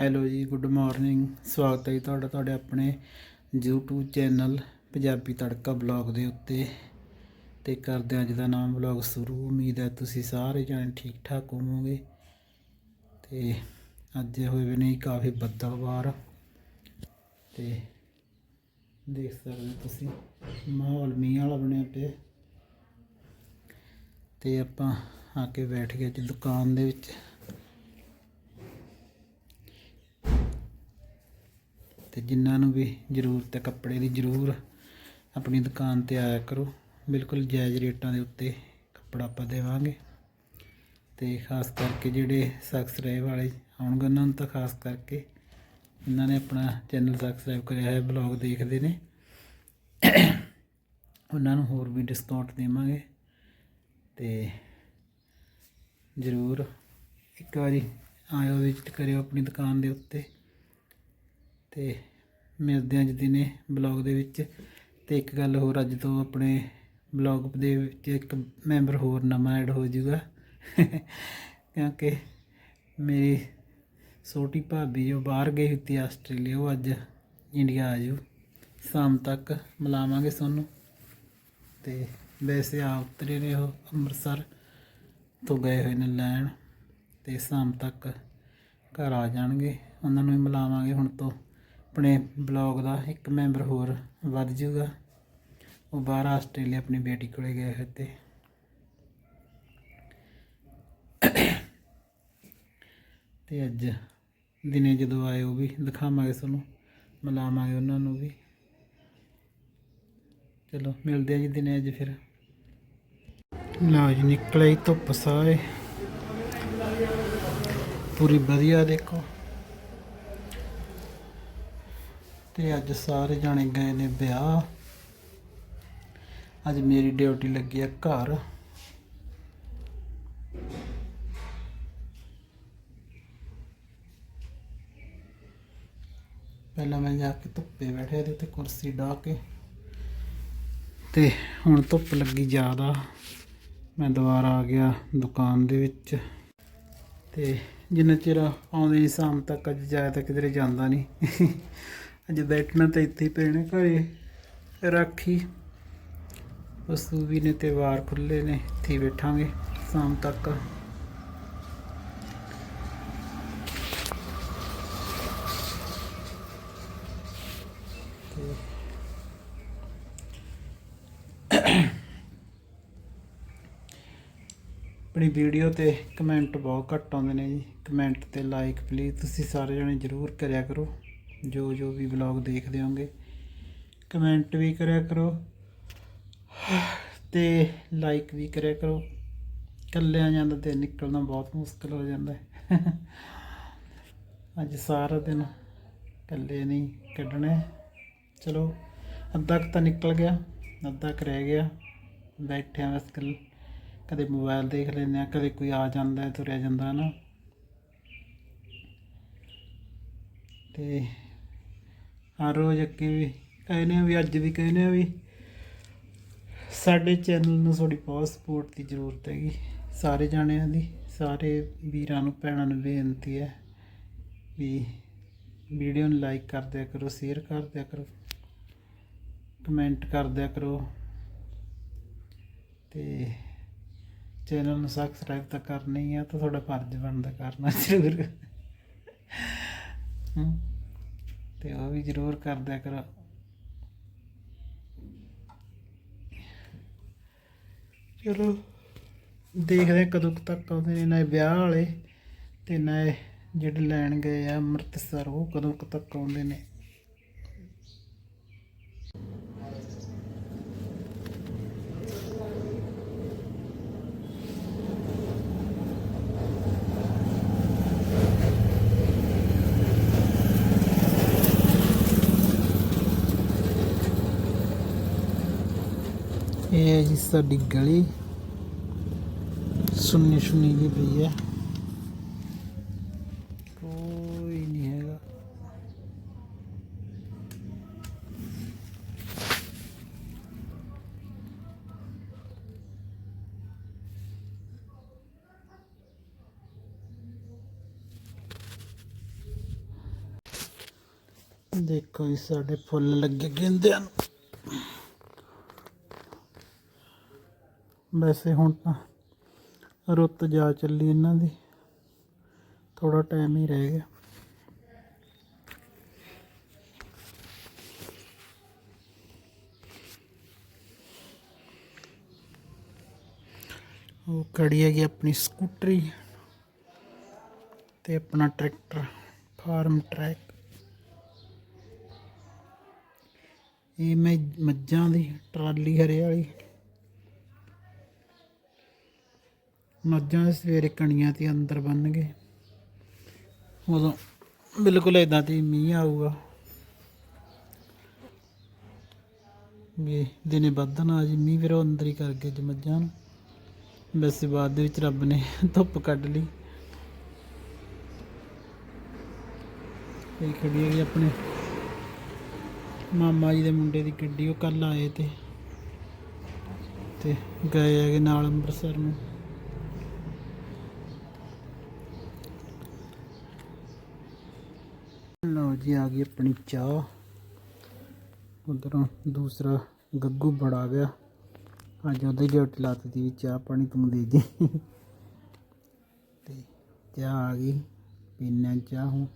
Hello ਜੀ, good morning. ਸਵਾਗਤ ਹੈ ਜੀ ਤੁਹਾਡਾ, ਤੁਹਾਡੇ ਆਪਣੇ YouTube ਚੈਨਲ ਪੰਜਾਬੀ ਤੜਕਾ ਬਲੌਗ ਦੇ ਉੱਤੇ। ਤੇ ਕਰਦੇ ਹਾਂ ਅੱਜ ਦਾ ਨਾਮ ਬਲੌਗ ਸ਼ੁਰੂ। ਉਮੀਦ ਹੈ ਤੁਸੀਂ ਸਾਰੇ ਜਾਣੇ ਠੀਕ ਠਾਕ ਹੋਵੋਗੇ। ਤੇ ਅੱਜ ਹੋਏ ਵੀ ਨਹੀਂ ਕਾਫੀ ਬੱਦਲਵਾਰ ਤੇ ਦੇਖ ਸਕਦੇ ਹੋ ਤੁਸੀਂ, ਮਾਹੌਲ ਮੀਂਹ ਵਾਲਾ ਬਣਿਆ ਪਿਆ। ਤੇ ਆਪਾਂ ਆ ਕੇ ਬੈਠ ਗਏ ਅੱਜ ਦੁਕਾਨ ਦੇ ਵਿੱਚ। ਤੇ ਜਿਨ੍ਹਾਂ ਨੂੰ ਵੀ ਜ਼ਰੂਰਤ ਹੈ ਕੱਪੜੇ ਦੀ ਜ਼ਰੂਰ ਆਪਣੀ ਦੁਕਾਨ ਤੇ ਆਇਆ ਕਰੋ। ਬਿਲਕੁਲ ਜਾਇਜ਼ ਰੇਟਾਂ ਦੇ ਉੱਤੇ ਕੱਪੜਾ ਆਪਾਂ ਦੇਵਾਂਗੇ। ਤੇ ਖਾਸ ਕਰਕੇ ਜਿਹੜੇ ਸਬਸਕ੍ਰਾਈਬ ਵਾਲੇ ਆਉਣਗੇ, ਉਹਨਾਂ ਨੂੰ ਤਾਂ ਖਾਸ ਕਰਕੇ ਇਹਨਾਂ ਨੇ ਆਪਣਾ ਚੈਨਲ ਸਬਸਕ੍ਰਾਈਬ ਕਰਿਆ ਹੈ ਬਲੌਗ ਦੇਖਦੇ ਨੇ। ਉਹਨਾਂ ਨੂੰ ਹੋਰ ਵੀ ਡਿਸਕਾਊਂਟ ਦੇਵਾਂਗੇ। ਤੇ ਜ਼ਰੂਰ ਇੱਕ ਵਾਰੀ ਆਇਓ ਵਿਜ਼ਿਟ ਕਰਿਓ ਆਪਣੀ ਦੁਕਾਨ ਦੇ ਉੱਤੇ। ਤੇ ਮਿਲਦੇ ਹਾਂ ਅੱਜ ਦਿਨੇ ਬਲੌਗ ਦੇ ਵਿੱਚ। ਤੇ ਇੱਕ ਗੱਲ ਹੋਰ, ਅੱਜ ਤੋਂ ਆਪਣੇ ਬਲੌਗ ਦੇ ਵਿੱਚ ਇੱਕ ਮੈਂਬਰ ਹੋਰ ਨਵਾਂ ਐਡ ਹੋ ਜਾਊਗਾ। ਕਿਉਂਕਿ ਮੇਰੀ ਛੋਟੀ ਭਾਬੀ ਜੋ ਬਾਹਰ ਗਈ ਹੋਈ ਆਸਟ੍ਰੇਲੀਆ, ਉਹ ਅੱਜ ਇੰਡੀਆ ਆ ਜੂ ਸ਼ਾਮ ਤੱਕ ਮਿਲਾਵਾਂਗੇ ਤੁਹਾਨੂੰ। ਤੇ ਵੈਸੇ ਆ ਉਤਰੇ ਨੇ ਉਹ ਅੰਮ੍ਰਿਤਸਰ ਤੋਂ ਗਏ ਹੋਏ ਨੇ ਲੈਣ। ਤੇ ਸ਼ਾਮ ਤੱਕ ਘਰ ਆ ਜਾਣਗੇ। ਉਹਨਾਂ ਨੂੰ ਵੀ ਮਿਲਾਵਾਂਗੇ ਹੁਣ ਤੋਂ। ਆਪਣੇ ਬਲੌਗ ਦਾ ਇੱਕ ਮੈਂਬਰ ਹੋਰ ਵੱਧ ਜਾਊਗਾ। ਉਹ ਬਾਹਰ ਆਸਟ੍ਰੇਲੀਆ ਆਪਣੀ ਬੇਟੀ ਕੋਲੇ ਗਏ ਹੋਏ ਤੇ। ਤੇ ਅੱਜ ਦਿਨੇ ਜਦੋਂ ਆਏ ਉਹ ਵੀ ਦਿਖਾਵਾਂਗੇ ਤੁਹਾਨੂੰ, ਮਿਲਾਵਾਂਗੇ ਉਹਨਾਂ ਨੂੰ ਵੀ। ਚਲੋ, ਮਿਲਦੇ ਆ ਜੀ ਦਿਨੇ ਅੱਜ ਫਿਰ। ਲਓ ਜੀ, ਨਿਕਲੇ ਧੁੱਪ ਸਾਰੇ। ਪੂਰੀ ਵਧੀਆ ਦੇਖੋ। ਤੇ ਅੱਜ ਸਾਰੇ ਜਾਣੇ ਗਏ ਨੇ ਵਿਆਹ। ਅੱਜ ਮੇਰੀ ਡਿਊਟੀ ਲੱਗੀ ਆ ਘਰ। ਪਹਿਲਾਂ ਮੈਂ ਜਾ ਕੇ ਧੁੱਪੇ ਬੈਠਿਆ ਤੇ ਉੱਤੇ ਕੁਰਸੀ ਢਾ ਕੇ। ਤੇ ਹੁਣ ਧੁੱਪ ਲੱਗੀ ਜ਼ਿਆਦਾ। ਮੈਂ ਦੁਬਾਰਾ ਆ ਗਿਆ ਦੁਕਾਨ ਦੇ ਵਿੱਚ। ਤੇ ਜਿੰਨਾ ਚਿਰ ਆਉਂਦੇ ਨਹੀਂ ਸ਼ਾਮ ਤੱਕ, ਅੱਜ ਜਾਇਆ ਤਾਂ ਕਿਧਰੇ ਜਾਂਦਾ ਨਹੀਂ ਅੱਜ ਬੈਠਣਾ ਤਾਂ ਇੱਥੇ ਹੀ ਪੈਣਾ ਘਰੇ। ਰਾਖੀ। ਵਸੂ ਵੀ ਨੇ ਤੇ ਵਾਰ ਖੁੱਲੇ ਨੇ, ਇੱਥੇ ਬੈਠਾਂਗੇ ਸ਼ਾਮ ਤੱਕ। ਆਪਣੀ ਵੀਡੀਓ ਤੇ ਕਮੈਂਟ ਬਹੁਤ ਘੱਟ ਆਉਂਦੇ ਨੇ ਜੀ। ਕਮੈਂਟ ਤੇ ਲਾਈਕ ਪਲੀਜ਼ ਤੁਸੀਂ ਸਾਰੇ ਜਣੇ ਜ਼ਰੂਰ ਕਰਿਆ ਕਰੋ। ਜੋ ਜੋ ਵੀ ਵਲੌਗ ਦੇਖਦੇ ਹੋਗੇ ਕਮੈਂਟ ਵੀ ਕਰਿਆ ਕਰੋ ਤੇ ਲਾਈਕ ਵੀ ਕਰਿਆ ਕਰੋ। ਇਕੱਲਿਆਂ ਜਾਂਦਾ ਤੇ ਨਿਕਲਣਾ ਬਹੁਤ ਮੁਸ਼ਕਲ ਹੋ ਜਾਂਦਾ ਹੈ। ਅੱਜ ਸਾਰਾ ਦਿਨ ਇਕੱਲੇ ਨਹੀਂ ਕੱਢਣਾ ਚਲੋ, ਅੱਧਾ ਕੁ ਤਾਂ ਨਿਕਲ ਗਿਆ, ਅੱਧਾ ਕੁ ਰਹਿ ਗਿਆ। ਬੈਠੇ ਆ ਬਸ ਕੱਲ, ਕਦੇ ਮੋਬਾਈਲ ਦੇਖ ਲੈਂਦੇ ਆ ਕਦੇ ਕੋਈ ਆ ਜਾਂਦਾ ਤੁਰਿਆ ਜਾਂਦਾ ਨਾ। ਤੇ ਹਰ ਰੋਜ਼ ਅੱਗੇ ਵੀ ਕਹਿੰਦੇ ਆ ਵੀ ਅੱਜ ਵੀ ਕਹਿੰਦੇ ਆ ਵੀ ਸਾਡੇ ਚੈਨਲ ਨੂੰ ਤੁਹਾਡੀ ਬਹੁਤ ਸਪੋਰਟ ਦੀ ਜ਼ਰੂਰਤ ਹੈਗੀ। ਸਾਰੇ ਜਾਣਿਆਂ ਦੀ ਸਾਰੇ ਵੀਰਾਂ ਨੂੰ ਭੈਣਾਂ ਨੂੰ ਬੇਨਤੀ ਹੈ ਵੀ ਵੀਡੀਓ ਨੂੰ ਲਾਈਕ ਕਰ ਦਿਆ ਕਰੋ ਸ਼ੇਅਰ ਕਰ ਦਿਆ ਕਰੋ ਕਮੈਂਟ ਕਰ ਦਿਆ ਕਰੋ ਤੇ ਚੈਨਲ ਨੂੰ ਸਬਸਕ੍ਰਾਈਬ ਤਾਂ ਕਰਨਾ ਹੀ ਆ ਤਾਂ ਤੁਹਾਡਾ ਫਰਜ਼ ਬਣਦਾ ਕਰਨਾ ਜ਼ਰੂਰ। ਹਮ, ਤੇ ਉਹ ਵੀ ਜ਼ਰੂਰ ਕਰ ਕਰੋ। ਚਲੋ, ਦੇਖਦੇ ਕਦੋਂ ਕੁ ਤੱਕ ਆਉਂਦੇ ਨੇ, ਨਾ ਇਹ ਵਿਆਹ ਵਾਲੇ ਤੇ ਨਾ ਜਿਹੜੇ ਲੈਣ ਗਏ ਆ ਅੰਮ੍ਰਿਤਸਰ, ਉਹ ਕਦੋਂ ਕੁ ਤੱਕ ਆਉਂਦੇ ਨੇ। ਇਹ ਹੈ ਜੀ ਸਾਡੀ ਗਲੀ। ਸੁੰਨੀ ਸੁੰਨੀ ਜਿਹੀ ਪਈ ਹੈ। ਕੋਈ ਨਹੀਂ ਹੈਗਾ। ਦੇਖੋ ਜੀ, ਸਾਡੇ ਫੁੱਲ ਲੱਗੇ ਗਿੰਦਿਆਂ ਨੂੰ। ਵੈਸੇ ਹੁਣ ਤਾਂ ਰੁੱਤ ਜਾ ਚੱਲੀ ਇਹਨਾਂ ਦੀ। ਥੋੜਾ ਟਾਈਮ ਹੀ ਰਹਿ ਗਿਆ। ਉਹ ਖੜੀ ਹੈਗੀ ਆਪਣੀ ਸਕੂਟਰੀ ਤੇ ਆਪਣਾ ਟਰੈਕਟਰ, ਫਾਰਮ ਟਰੈਕ। ਇਹ ਮੈਂ ਮੱਝਾਂ ਦੀ, ਟਰਾਲੀ ਹਰੇ ਵਾਲੀ। ਮੱਝਾਂ ਸਵੇਰੇ ਕਣੀਆਂ ਤੇ ਅੰਦਰ ਬੰਨ ਗਏ ਉਦੋਂ ਬਿਲਕੁਲ ਇਦਾਂ ਤੇ ਮੀਂਹ ਆਊਗਾ। ਵੀ ਦਿਨੇ ਵੱਧਣਾ ਜੀ, ਮੀਂਹ ਫਿਰ ਅੰਦਰ ਹੀ ਕਰ ਗਏ ਜੀ ਮੱਝਾਂ ਨੂੰ। ਵੈਸੇ ਬਾਅਦ ਦੇ ਵਿੱਚ ਰੱਬ ਨੇ ਧੁੱਪ ਕੱਢ ਲਈ। ਇਹ ਖੜੀ ਹੈਗੀ ਆਪਣੇ ਮਾਮਾ ਜੀ ਦੇ ਮੁੰਡੇ ਦੀ ਗੱਡੀ, ਉਹ ਕੱਲ ਆਏ ਤੇ ਤੇ ਗਏ ਹੈਗੇ ਨਾਲ ਅੰਮ੍ਰਿਤਸਰ ਨੂੰ। ਲਓ ਜੀ, ਆ ਗਈ ਆਪਣੀ ਚਾਹ। ਉਧਰੋਂ ਦੂਸਰਾ ਗੱਗੂ ਬੜਾ ਗਿਆ। ਅੱਜ ਉਹਦੇ ਡਿਊਟੀ ਲਾਤੀ ਦੀ ਵੀ ਚਾਹ ਪਾਣੀ ਤੂੰ ਦੇ ਜੀ ਤੇ ਚਾਹ ਆ ਗਈ ਪੀਣਾ ਚਾਹ ਹੁਣ।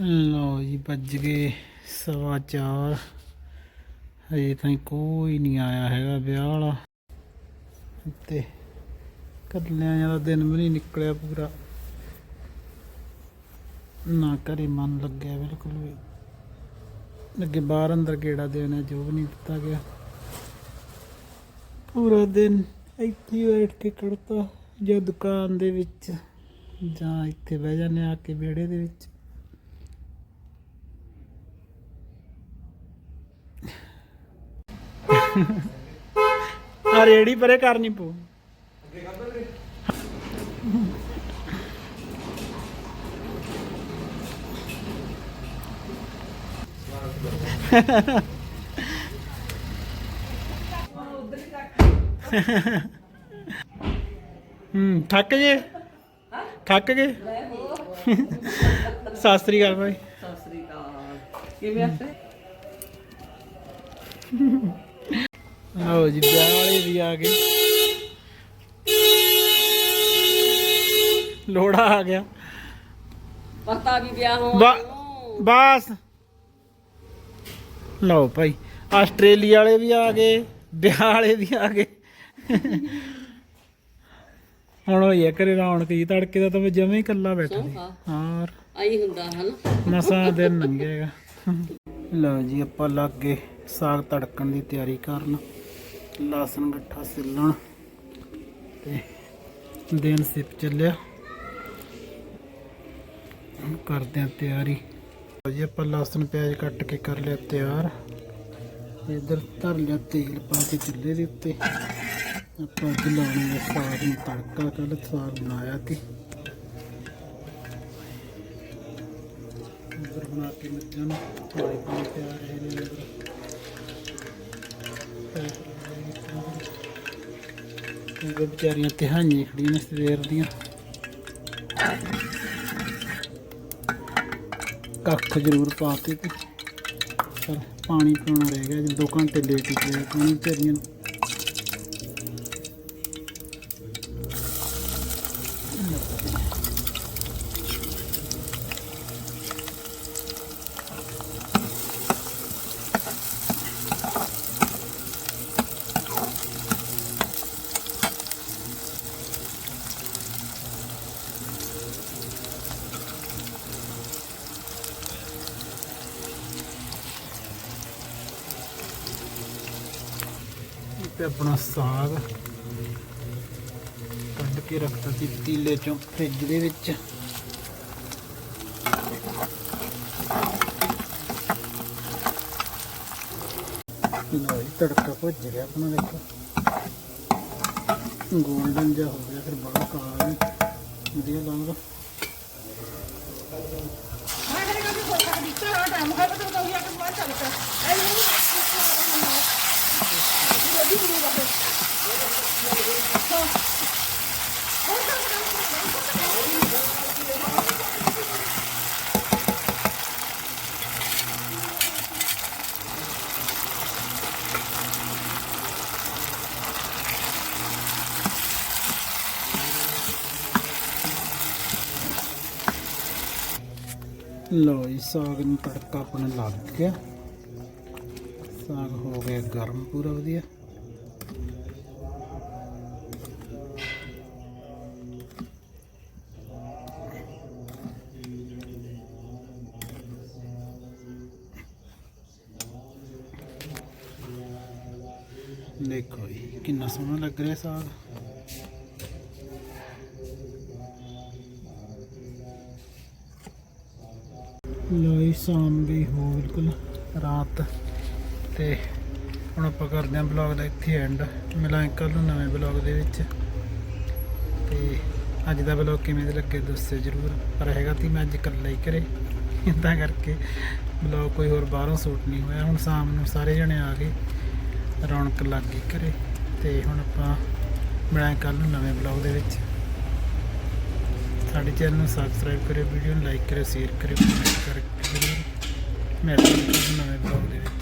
ਲਓ ਜੀ, ਵੱਜ ਗਏ ਸਵਾ ਚਾਰ। ਹਜੇ ਤਾਈਂ ਕੋਈ ਨਹੀਂ ਆਇਆ ਹੈਗਾ ਵਿਆਹ ਵਾਲਾ। ਤੇ ਕੱਲਿਆਂ ਦਾ ਦਿਨ ਵੀ ਨਹੀਂ ਨਿਕਲਿਆ ਪੂਰਾ। ਨਾ ਘਰੇ ਮਨ ਲੱਗਿਆ ਬਿਲਕੁਲ ਵੀ। ਅੱਗੇ ਬਾਹਰ ਅੰਦਰ ਗੇੜਾ ਦੇਣਾ ਜੋ ਵੀ ਨਹੀਂ ਦਿੱਤਾ ਗਿਆ। ਪੂਰਾ ਦਿਨ ਇੱਥੇ ਬੈਠ ਕੇ ਕੱਢਤਾ ਜਾਂ ਦੁਕਾਨ ਦੇ ਵਿੱਚ ਜਾਂ ਇੱਥੇ ਬਹਿ ਜਾਂਦੇ ਆ ਕੇ ਵਿਹੜੇ ਦੇ ਵਿੱਚ। ਆ ਰੇੜੀ ਪਰੇ ਕਰਨੀ ਪਊ। ਹੂੰ, ਥੱਕ ਜੇ ਥੱਕ ਗਏ? ਸਤਿ ਸ੍ਰੀ ਅਕਾਲ ਭਾਈ। ਸਤਿ ਸ੍ਰੀ ਅਕਾਲ। ਕਿਵੇਂ ਆਸੇ ਲਓ ਜੀ ਵਿਆਹ ਵਾਲੇ ਵੀ ਆ ਗਏ ਲੋੜਾ ਆ ਗਿਆ। ਪਤਾ ਵੀ ਵਿਆਹ ਹੋ ਬਾ- ਬਸ। ਲਓ ਭਾਈ ਆਸਟ੍ਰੇਲੀਆ ਵਾਲੇ ਵੀ ਆ ਗਏ ਵਿਆਹ ਵਾਲੇ ਵੀ ਆ ਗਏ। ਹੁਣ ਹੋਈ ਹੈ ਘਰੇ ਰੌਣਕ ਜੀ ਤੜਕੇ ਦਾ ਤਾਂ ਮੈਂ ਜਮੇ ਹੀ ਇਕੱਲਾ ਬੈਠਾ ਸੀ। ਹਾਂ ਹਾਂ ਆਈ ਹੁੰਦਾ ਹਨਾ। ਮਸਾ ਦਿਨ ਲੰਘੇਗਾ ਲਓ ਜੀ ਆਪਾਂ ਲੱਗ ਗਏ ਸਾਗ ਤੜਕਣ ਦੀ ਤਿਆਰੀ ਕਰਨ। ਲਸਣ ਗੱਠਾ ਸਿੱਲਣ ਤੇ ਦਿਨ ਸਿਪ ਚੱਲਿਆ। ਹੁਣ ਕਰਦੇ ਆ ਤਿਆਰੀ। ਜੀ, ਆਪਾਂ ਲਾਸਨ ਪਿਆਜ਼ ਕੱਟ ਕੇ ਕਰ ਲਿਆ ਤਿਆਰ। ਇਧਰ ਧਰ ਲਿਆ ਤੇਲ ਪਾ ਕੇ ਚੁੱਲ੍ਹੇ ਦੇ ਉੱਤੇ। ਆਪਾਂ ਅੱਜ ਲਾਉਣੇ ਆ ਸਾਗ ਨੂੰ ਤੜਕਾ ਕੱਲ ਸਾਗ ਬਣਾਇਆ ਸੀ। ਉਧਰ ਬਣਾ ਕੇ ਮੱਝਾਂ ਨੂੰ ਥੋੜੇ ਪਾਣੀ ਪਿਆ ਰਹੇ ਨੇ। ਉਧਰ ਵਿਚਾਰੀਆਂ ਤਿਹਾਈਆਂ ਖੜੀਆਂ ਨੇ ਸਵੇਰ ਦੀਆਂ। ਕੱਖ ਜ਼ਰੂਰ ਪਾਤੇ ਤੇ, ਪਰ ਪਾਣੀ ਪਾਉਣਾ ਰਹਿ ਗਿਆ ਜੀ 2 ਘੰਟੇ ਲੇਟ ਹੀ ਪਿਆ ਪਾਣੀ ਵਿਚਾਰੀਆਂ ਨੂੰ। ਤੇ ਆਪਣਾ ਸਾਗ ਕੱਢ ਕੇ ਰੱਖਤਾ ਸੀ ਤੀਲੇ ਚੋਂ ਫ੍ਰਿਜ ਦੇ ਵਿੱਚ। ਲਓ ਤੜਕਾ ਭੁੱਜ ਗਿਆ ਆਪਣਾ ਦੇਖੋ। ਗੋਲਡਨ ਜਿਹਾ ਹੋ ਗਿਆ, ਫਿਰ ਬੜਾ ਕਾਲਾ ਵਧੀਆ ਲੱਗਦਾ ਲਓ लो इसका अग्नि तड़का अपने लग गया ਸਾਗ ਹੋ ਗਿਆ, ਗਰਮ ਪੂਰਾ ਵਧੀਆ। ਦੇਖੋ ਜੀ, ਕਿੰਨਾ ਸੋਹਣਾ ਲੱਗ ਰਿਹਾ ਸਾਗ। ਲੋਈ ਸ਼ਾਮ ਵੀ ਹੋ ਬਿਲਕੁਲ ਰਾਤ। ਤੇ ਹੁਣ ਆਪਾਂ ਕਰਦੇ ਹਾਂ ਬਲੌਗ ਦਾ ਇੱਥੇ ਐਂਡ ਮਿਲਾਂਗੇ ਕੱਲ ਨੂੰ ਨਵੇਂ ਬਲੌਗ ਦੇ ਵਿੱਚ। ਤੇ ਅੱਜ ਦਾ ਬਲੌਗ ਕਿਵੇਂ ਦੇ ਲੱਗੇ ਦੱਸਿਓ ਜਰੂਰ। ਪਰ ਹੈਗਾ ਤੀ ਮੈਂ ਅੱਜ ਇਕੱਲਾ ਹੀ ਕਰੇ ਇਦਾਂ ਕਰਕੇ ਬਲੌਗ ਕੋਈ ਹੋਰ ਬਾਹਰੋਂ ਸ਼ੂਟ ਨਹੀਂ ਹੋਇਆ। ਹੁਣ ਸ਼ਾਮ ਨੂੰ ਸਾਰੇ ਜਣੇ ਆ ਗਏ। ਰੌਣਕ ਲੱਗ ਗਈ ਘਰੇ। ਤੇ ਹੁਣ ਆਪਾਂ ਮਿਲਾਂਗੇ ਕੱਲ ਨੂੰ ਨਵੇਂ ਬਲੌਗ ਦੇ ਵਿੱਚ। ਸਾਡੇ ਚੈਨਲ ਨੂੰ ਸਬਸਕ੍ਰਾਈਬ ਕਰਿਓ ਵੀਡੀਓ ਨੂੰ ਲਾਈਕ ਕਰਿਓ ਸ਼ੇਅਰ ਕਰਿਓ ਕਮੈਂਟ ਕਰਿਓ। ਜ਼ਰੂਰ। ਮਿਲਦੇ ਹਾਂ ਨਵੇਂ ਬਲੌਗ ਦੇ ਵਿੱਚ।